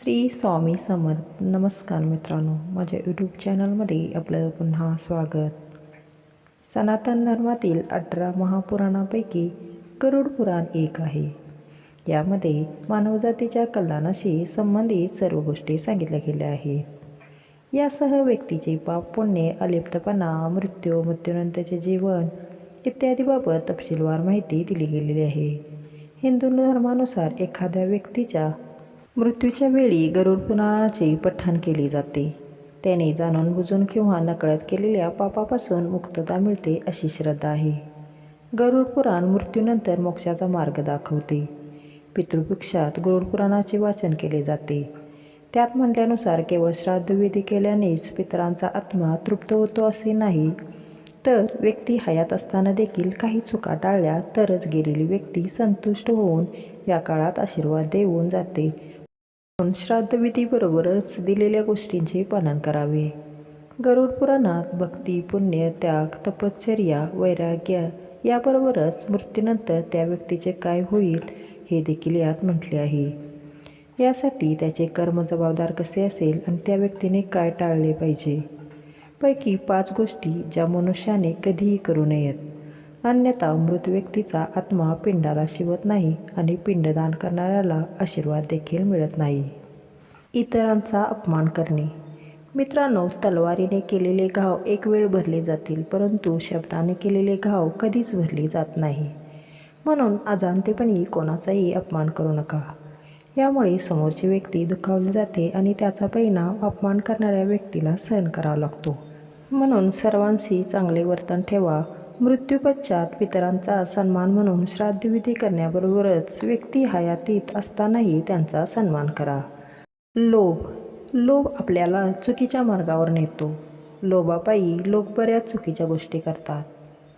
श्री स्वामी समर्थ. नमस्कार मित्रांनो माझ्या यूट्यूब चॅनलमध्ये आपलं पुन्हा स्वागत. सनातन धर्मातील अठरा महापुराणापैकी गरुड पुराण एक आहे. यामध्ये मानवजातीच्या कल्याणाशी संबंधित सर्व गोष्टी सांगितल्या गेल्या आहेत. यासह व्यक्तीचे पाप पुण्य अलिप्तपणा मृत्यू मृत्यूनंतरचे जीवन इत्यादीबाबत तपशीलवार माहिती दिली गेलेली आहे. हिंदू धर्मानुसार एखाद्या व्यक्तीच्या मृत्यूच्या वेळी गरुड पुराणाचे पठण केले जाते. त्याने जाणून बुजून किंवा नकळत केलेल्या पापापासून मुक्तता मिळते अशी श्रद्धा आहे. गरुड पुराण मृत्यूनंतर मोक्षाचा मार्ग दाखवते. पितृपक्षात गरुड पुराणाचे वाचन केले जाते. त्यात म्हटल्यानुसार केवळ श्राद्धविधी केल्यानेच पितरांचा आत्मा तृप्त होतो असे नाही तर व्यक्ती हयात असताना देखील काही चुका टाळल्या तरच गेलेली व्यक्ती संतुष्ट होऊन या काळात आशीर्वाद देऊन जाते श्राद्धविधीबरोबरच दिलेल्या गोष्टींचे पालन करावे. गरुड पुराणात भक्ती पुण्य त्याग तपश्चर्या वैराग्य याबरोबरच मृत्यूनंतर त्या व्यक्तीचे काय होईल हे देखील यात म्हटले आहे. यासाठी त्याचे कर्म जबाबदार कसे असेल आणि त्या व्यक्तीने काय टाळले पाहिजे? पैकी पाच गोष्टी ज्या मनुष्याने कधीही करू नयेत. अन्यथा मृत व्यक्तीचा आत्मा पिंडाला शिवत नाही आणि पिंडदान करणाऱ्याला आशीर्वाद देखील मिळत नाही. इतरांचा अपमान करणे. मित्रांनो तलवारीने केलेले घाव एक वेळ भरले जातील परंतु शब्दाने केलेले घाव कधीच भरले जात नाही. म्हणून अजाणतेपणी कोणाचाही अपमान करू नका. यामुळे समोरची व्यक्ती दुखावली जाते आणि त्याचा परिणाम अपमान करणाऱ्या व्यक्तीला सहन करावा लागतो. म्हणून सर्वांशी चांगले वर्तन ठेवा. मृत्यूपश्चात पितरांचा सन्मान म्हणून श्राद्धविधी करण्याबरोबरच व्यक्ती हयातीत असतानाही त्यांचा सन्मान करा. लोभ. लोभ आपल्याला चुकीच्या मार्गावर नेतो. लोभापायी लोक बऱ्याच चुकीच्या गोष्टी करतात.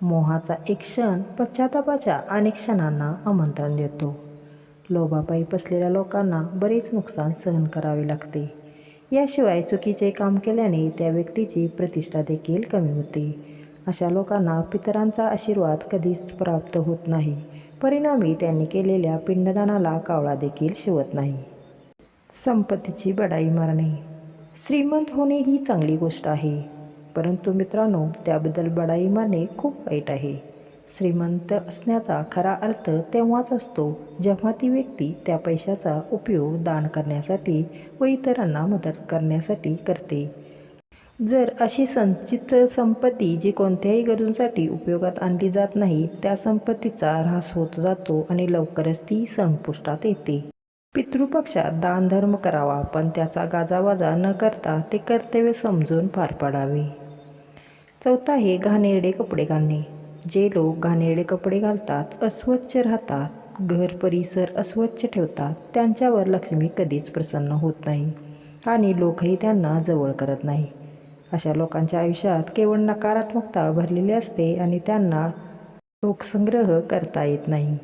मोहाचा एक क्षण पश्चातापाच्या अनेक क्षणांना आमंत्रण देतो. लोभापायी पसलेल्या लोकांना बरेच नुकसान सहन करावे लागते. याशिवाय चुकीचे काम केल्याने त्या व्यक्तीची प्रतिष्ठा देखील कमी होते. अशा लोकांना पितरांचा आशीर्वाद कधीच प्राप्त होत नाही. परिणामी त्यांनी केलेल्या पिंडदानाला कावळा देखील शिवत नाही. संपत्तीची बडाई मारणे. श्रीमंत होणे ही चांगली गोष्ट आहे. परंतु मित्रांनो त्याबद्दल बडाई मारणे खूप वाईट आहे. श्रीमंत असण्याचा खरा अर्थ तेव्हाच असतो जेव्हा ती व्यक्ती त्या पैशाचा उपयोग दान करण्यासाठी व इतरांना मदत करण्यासाठी करते. जर अशी संचित संपत्ती जी कोणत्याही गरजूंसाठी उपयोगात आणली जात नाही त्या संपत्तीचा ऱ्हास होत जातो आणि लवकरच ती संपुष्टात येते. पितृपक्षात दानधर्म करावा पण त्याचा गाजावाजा न करता ते कर्तव्य समजून पार पाडावे. चौथा आहे घाणेरडे कपडे घालणे. जे लोक घाणेरडे कपडे घालतात अस्वच्छ राहतात घर परिसर अस्वच्छ ठेवतात त्यांच्यावर लक्ष्मी कधीच प्रसन्न होत नाही आणि लोकही त्यांना जवळ करत नाही. अशा लोकांच्या आयुष्यात केवळ नकारात्मकता भरलेली असते आणि त्यांना लोकसंग्रह करता येत नाही.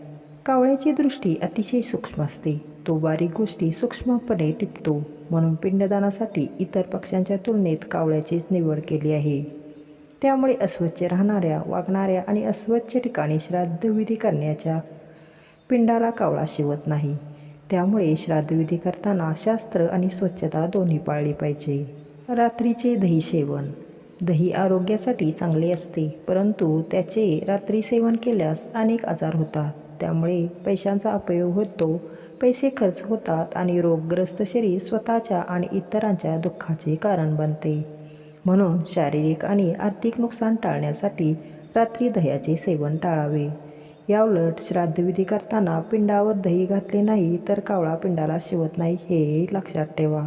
कावळ्याची दृष्टी अतिशय सूक्ष्म असते. तो बारीक गोष्टी सूक्ष्मपणे टिपतो म्हणून पिंडदानासाठी इतर पक्ष्यांच्या तुलनेत कावळ्याचीच निवड केली आहे. त्यामुळे अस्वच्छ राहणाऱ्या वागणाऱ्या आणि अस्वच्छ ठिकाणी श्राद्धविधी करण्याच्या पिंडाला कावळा शिवत नाही. त्यामुळे श्राद्धविधी करताना शास्त्र आणि स्वच्छता दोन्ही पाळली पाहिजे. रात्रीचे दही सेवन. दही आरोग्यासाठी चांगले असते परंतु त्याचे रात्री सेवन केल्यास अनेक आजार होतात. त्यामुळे पैशांचा अपयोग होतो पैसे खर्च होतात आणि रोगग्रस्त शरीर स्वतःच्या आणि इतरांच्या दुःखाचे कारण बनते. म्हणून शारीरिक आणि आर्थिक नुकसान टाळण्यासाठी रात्री दह्याचे सेवन टाळावे. याउलट श्राद्धविधी करताना पिंडावर दही घातले नाही तर कावळा पिंडाला शिवत नाही हे लक्षात ठेवा.